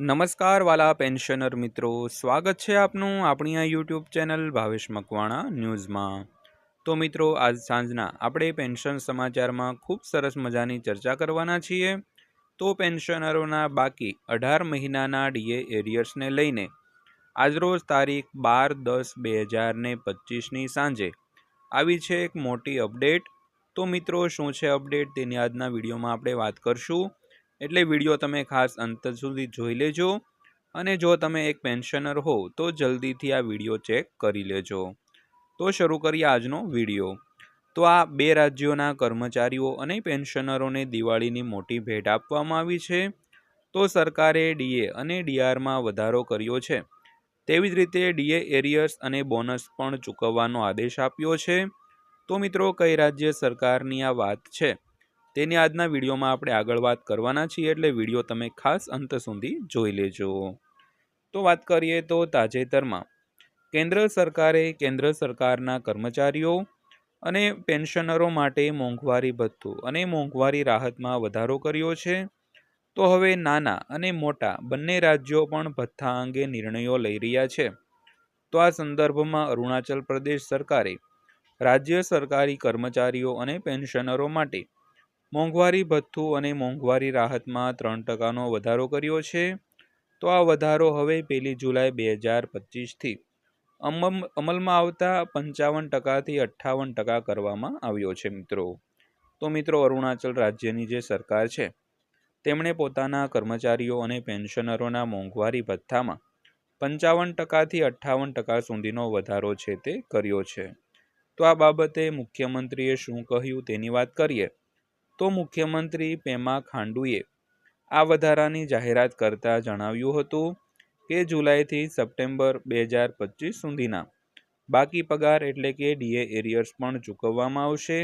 નમસ્કાર વાલા પેન્શનર મિત્રો. સ્વાગત છે આપનું આપણી આ યુટ્યુબ ચેનલ ભાવેશ મકવાણા ન્યૂઝમાં. તો મિત્રો, આજ સાંજના આપણે પેન્શન સમાચારમાં ખૂબ સરસ મજાની ચર્ચા કરવાના છીએ. તો પેન્શનરોના બાકી અઢાર મહિનાના ડીએ એરિયર્સને લઈને આજરોજ તારીખ બાર દસ બે હજારને પચીસની સાંજે આવી છે એક મોટી અપડેટ. તો મિત્રો, શું છે અપડેટ તેની આજના વિડીયોમાં આપણે વાત કરશું. એટલે વીડિયો તમે ખાસ અંત સુધી જોઈ લેજો અને જો તમે એક પેન્શનર હો, તો જલ્દીથી આ વીડિયો ચેક કરી લેજો. તો શરૂ કરીએ આજનો વીડિયો. તો આ બે રાજ્યોના કર્મચારીઓ અને પેન્શનરોને દિવાળીની મોટી ભેટ આપવામાં આવી છે. તો સરકારે ડીએ અને ડીઆરમાં વધારો કર્યો છે. તેવી જ રીતે ડીએ એરિયર્સ અને બોનસ પણ ચૂકવવાનો આદેશ આપ્યો છે. તો મિત્રો, કઈ રાજ્ય સરકારની આ વાત છે? તેની આજના વિડીયોમાં આપણે આગળ વાત કરવાના છીએ એટલે વીડિયો તમે ખાસ અંત સુધી જોઈ લેજો. તો વાત કરીએ તો તાજેતરમાં કેન્દ્ર સરકારે કેન્દ્ર સરકારના કર્મચારીઓ અને પેન્શનરો માટે મોંઘવારી ભથ્થું અને મોંઘવારી રાહતમાં વધારો કર્યો છે. તો હવે નાના અને મોટા બંને રાજ્યો પણ ભથ્થા અંગે નિર્ણયો લઈ રહ્યા છે. તો આ સંદર્ભમાં અરુણાચલ પ્રદેશ સરકારે રાજ્ય સરકારી કર્મચારીઓ અને પેન્શનરો માટે મોંઘવારી ભથ્થું અને મોંઘવારી રાહતમાં ત્રણ ટકાનો વધારો કર્યો છે. તો આ વધારો હવે પહેલી જુલાઈ બે હજાર પચીસથી અમલમાં આવતા પંચાવન ટકાથી અઠ્ઠાવન ટકા કરવામાં આવ્યો છે મિત્રો. તો મિત્રો અરુણાચલ રાજ્યની જે સરકાર છે, તેમણે પોતાના કર્મચારીઓ અને પેન્શનરોના મોંઘવારી ભથ્થામાં પંચાવન ટકાથી અઠ્ઠાવન ટકા સુધીનો વધારો છે તે કર્યો છે. તો આ બાબતે મુખ્યમંત્રીએ શું કહ્યું તેની વાત કરીએ. તો મુખ્યમંત્રી પેમા ખાંડુએ આ વધારાની જાહેરાત કરતા જણાવ્યું હતું કે જુલાઈથી સપ્ટેમ્બર બે હજાર પચીસ સુધીના બાકી પગાર એટલે કે ડીએ એરિયર્સ પણ ચૂકવવામાં આવશે.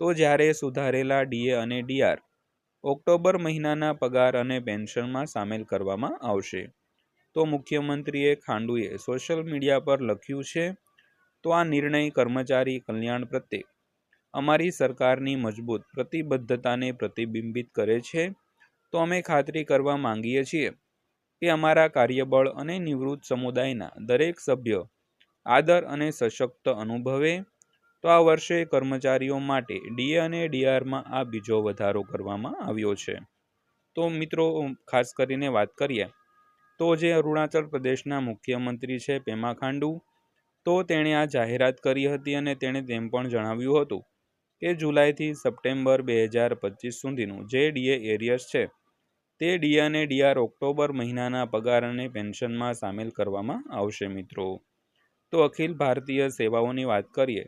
તો જ્યારે સુધારેલા ડીએ અને ડીઆર ઓક્ટોબર મહિનાના પગાર અને પેન્શનમાં સામેલ કરવામાં આવશે. તો મુખ્યમંત્રીએ ખાંડુએ સોશિયલ મીડિયા પર લખ્યું છે, તો આ નિર્ણય કર્મચારી કલ્યાણ પ્રત્યે અમારી સરકારની મજબૂત પ્રતિબદ્ધતાને પ્રતિબિંબિત કરે છે, તો અમે ખાતરી કરવા માંગીએ છીએ કે અમારા કાર્યબળ અને નિવૃત્ત સમુદાયના દરેક સભ્ય આદર અને સશક્ત અનુભવે, તો આ વર્ષે કર્મચારીઓ માટે ડીએ અને ડીઆરમાં આ બીજો વધારો કરવામાં આવ્યો છે. તો મિત્રો, ખાસ કરીને વાત કરીએ, તો જે અરુણાચલ પ્રદેશના મુખ્યમંત્રી છે, પેમા ખાંડુ, તો તેણે આ જાહેરાત કરી હતી અને તેણે તેમ પણ જણાવ્યું હતું કે જુલાઈથી સપ્ટેમ્બર બે હજાર પચીસ સુધીનું જે ડીએ એરિયર્સ છે, તે ડી અને ડીઆર ઓક્ટોબર મહિનાના પગાર અને પેન્શનમાં સામેલ કરવામાં આવશે મિત્રો. તો અખિલ ભારતીય સેવાઓની વાત કરીએ,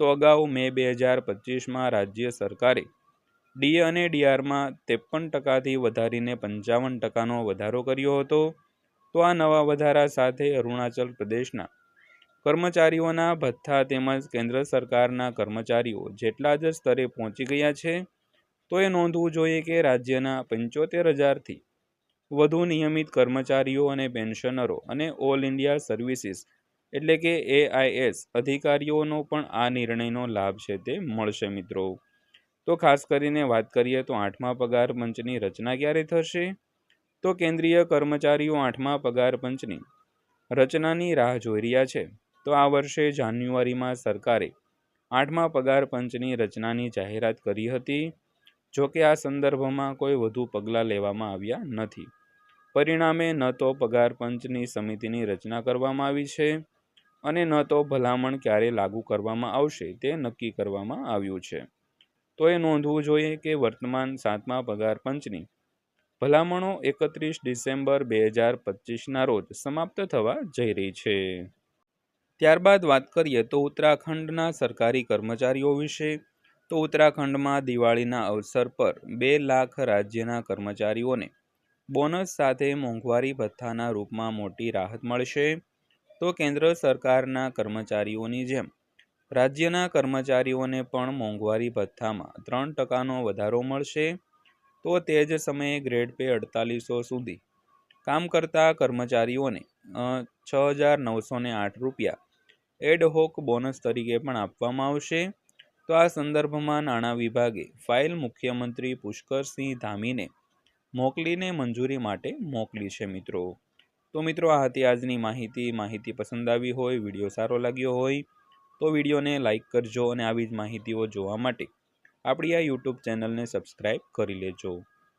તો અગાઉ મે બે હજાર પચીસમાં રાજ્ય સરકારે ડીએ અને ડીઆરમાં ત્રેપન ટકાથી વધારીને પંચાવન ટકાનો વધારો કર્યો હતો. તો આ નવા વધારા સાથે અરુણાચલ પ્રદેશના કર્મચારીઓના ભથ્થા તેમજ કેન્દ્ર સરકારના કર્મચારીઓ જેટલા જ સ્તરે પહોંચી ગયા છે, તો એ નોંધવું જોઈએ કે રાજ્યના પંચોતેર હજારથી વધુ નિયમિત કર્મચારીઓ અને પેન્શનરો અને ઓલ ઇન્ડિયા સર્વિસીસ એટલે કે એઆઈએસ અધિકારીઓનો પણ આ નિર્ણયનો લાભ છે તે મળશે મિત્રો. તો ખાસ કરીને વાત કરીએ તો આઠમા પગાર પંચની રચના ક્યારે થશે? તો કેન્દ્રીય કર્મચારીઓ આઠમા પગાર પંચની રચનાની રાહ જોઈ રહ્યા છે. તો આ વર્ષે જાન્યુઆરીમાં સરકારે આઠમા પગાર પંચની રચનાની જાહેરાત કરી હતી, જો કે આ સંદર્ભમાં કોઈ વધુ પગલાં લેવામાં આવ્યા નથી. પરિણામે ન તો પગાર પંચની સમિતિની રચના કરવામાં આવી છે અને ન તો ભલામણ ક્યારે લાગુ કરવામાં આવશે તે નક્કી કરવામાં આવ્યું છે. તો એ નોંધવું જોઈએ કે વર્તમાન સાતમા પગાર પંચની ભલામણો એકત્રીસ ડિસેમ્બર બે હજાર પચીસના રોજ સમાપ્ત થવા જઈ રહી છે. ત્યારબાદ વાત કરીએ તો ઉત્તરાખંડના સરકારી કર્મચારીઓ વિશે. તો ઉત્તરાખંડમાં દિવાળીના અવસર પર બે લાખ રાજ્યના કર્મચારીઓને બોનસ સાથે મોંઘવારી ભથ્થાના રૂપમાં મોટી રાહત મળશે. તો કેન્દ્ર સરકારના કર્મચારીઓની જેમ, રાજ્યના કર્મચારીઓને પણ મોંઘવારી ભથ્થામાં ત્રણ ટકાનો વધારો મળશે. તો તે જ સમયે ગ્રેડ પે અડતાલીસો સુધી કામ કરતા કર્મચારીઓને છ હજાર નવસો ને આઠ રૂપિયા. એડહોક બોનસ તરીકે પણ આપવામાં આવશે. તો આ સંદર્ભમાં નાણાં વિભાગે ફાઇલ મુખ્યમંત્રી પુષ્કરસિંહ ધામીને મોકલીને મંજૂરી માટે મોકલી છે મિત્રો. તો મિત્રો, આ હતી આજની માહિતી. માહિતી પસંદ આવી હોય, વીડિયો સારો લાગ્યો હોય, તો વિડીયોને લાઇક કરજો અને આવી જ માહિતીઓ જોવા માટે આપણી આ યુટ્યુબ ચેનલને સબસ્ક્રાઈબ કરી લેજો.